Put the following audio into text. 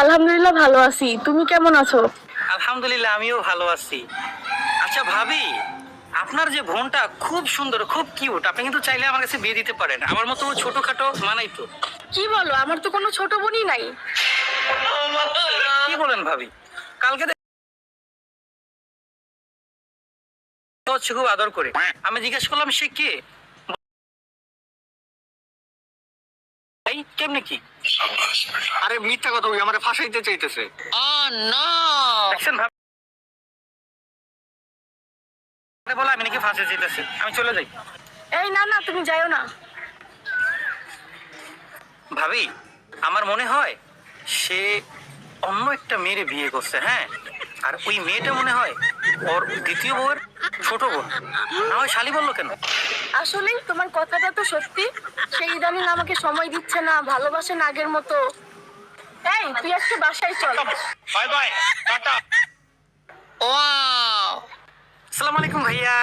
আলহামদুলিল্লাহ ভালো আছি। তুমি কেমন আছো? আলহামদুলিল্লাহ আমিও ভালো আছি। আচ্ছা ভাবি আপনার যে বোনটা খুব সুন্দর খুব কিউট আপনি কিন্তু চাইলে আমার কাছে বিয়ে দিতে পারেন। আমার মতো ছোটখাটো মানাই তো। কি বলো আমার তো কোনো ছোট বোনই নাই। কি বলেন ভাবি? কালকে হচ্ছে খুব আদর করে। আমি জিজ্ঞেস করলাম সে কে? কেমনে কি? আরে মিথ্যা কথা ওই আমার ফাঁসাইতে চাইতেছে। বলে আমি নাকি ফাঁসে যেতেছি আমি চলে যাই। এই না না তুমি যাইও না। ভাবি আমার মনে হয় সে অন্য একটা মেয়েরে বিয়ে করছে হ্যাঁ? আর ওই মেয়েটা মনে হয় ওর দ্বিতীয় বউয়ের ছোট বোন। না হয় শালি বলল কেন? আসলে তোমার কথাটা তো সত্যি। সেই ইদানিং আমাকে সময় দিচ্ছে না ভালোবাসে না আগের মতো। এই তুই আজকে বাসায় চল। Bye bye tata. আসসালামু আলাইকুম ভাইয়া